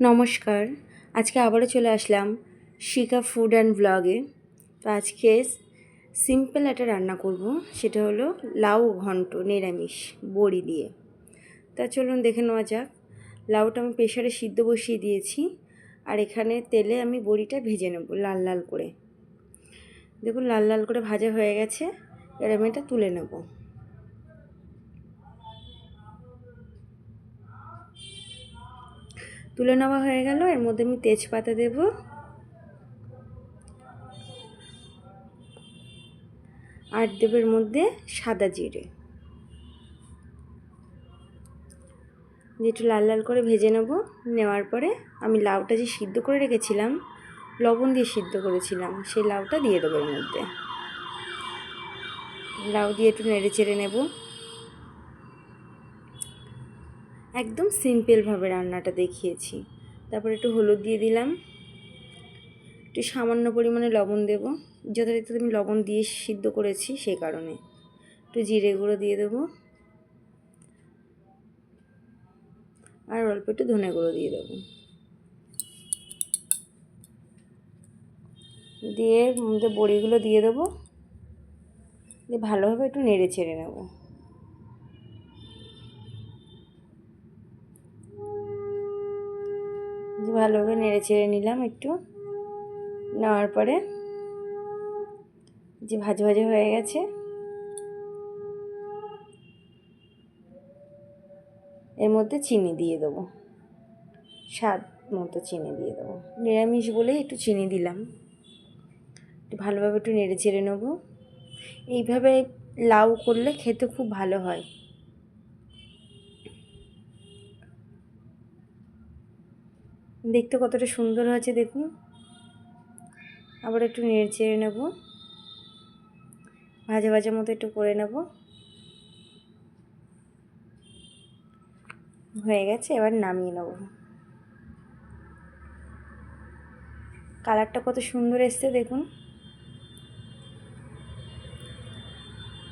নমস্কার। আজকে আবারও চলে আসলাম শিকা ফুড অ্যান্ড ব্লগে তো আজকে সিম্পল একটা রান্না করব, সেটা হলো লাউ ঘন্ট, নিরামিষ, বড়ি দিয়ে। তা চলুন দেখে নেওয়া যাক। লাউটা আমি প্রেশারে সিদ্ধ বসিয়ে দিয়েছি, আর এখানে তেলে আমি বড়িটা ভেজে নেব লাল লাল করে। দেখুন লাল লাল করে ভাজা হয়ে গেছে, এবার আমি এটা তুলে নেব। তুলে নেওয়া হয়ে গেল। এর মধ্যে আমি তেজপাতা দেব। আর দেব এর মধ্যে সাদা জিরে। একটু লাল লাল করে ভেজে নেব। নেওয়ার পরে আমি লাউটা যে সিদ্ধ করে রেখেছিলাম, লবণ দিয়ে সিদ্ধ করেছিলাম, সেই লাউটা দিয়ে দেবো এর মধ্যে। লাউ দিয়ে একটু নেড়ে চেড়ে নেব। একদম সিম্পলভাবে রান্নাটা দেখিয়েছি। তারপর একটু হলুদ দিয়ে দিলাম। একটু সামান্য পরিমাণে লবণ দেবো। যথারীতি আমি লবণ দিয়ে সিদ্ধ করেছি সেই কারণে। একটু জিরে গুঁড়ো দিয়ে দেবো। আর অল্প একটু ধনে গুঁড়ো দিয়ে দেবো। দিয়ে বড়িগুলো দিয়ে দেবো। দিয়ে ভালোভাবে একটু নেড়ে ছেড়ে নেব। ভালোভাবে নেড়ে চেড়ে নিলাম একটু। নেওয়ার পরে যে ভাজা ভাজা হয়ে গেছে, এর মধ্যে চিনি দিয়ে দেবো। স্বাদ মতো চিনি দিয়ে দেবো। নিরামিষ বলেই একটু চিনি দিলাম। একটু ভালোভাবে একটু নেড়ে চেড়ে নেব। এইভাবে লাউ করলে খেতে খুব ভালো হয়। দেখতে কতটা সুন্দর হয়েছে, দেখুন। আবার একটু নেড়ে চেড়ে নেব। ভাজা ভাজা মতো একটু করে নেব। হয়ে গেছে, এবার নামিয়ে নেব। কালারটা কত সুন্দর এসছে, দেখুন।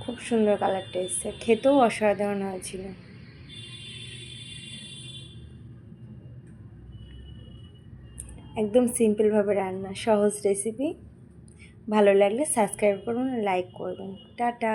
খুব সুন্দর কালারটা এসছে। খেতেও অসাধারণ হয়েছিল। একদম সিম্পলভাবে রান্না সহজ রেসিপি ভালো লাগলে সাবস্ক্রাইব করুন লাইক করবেন। টাটা!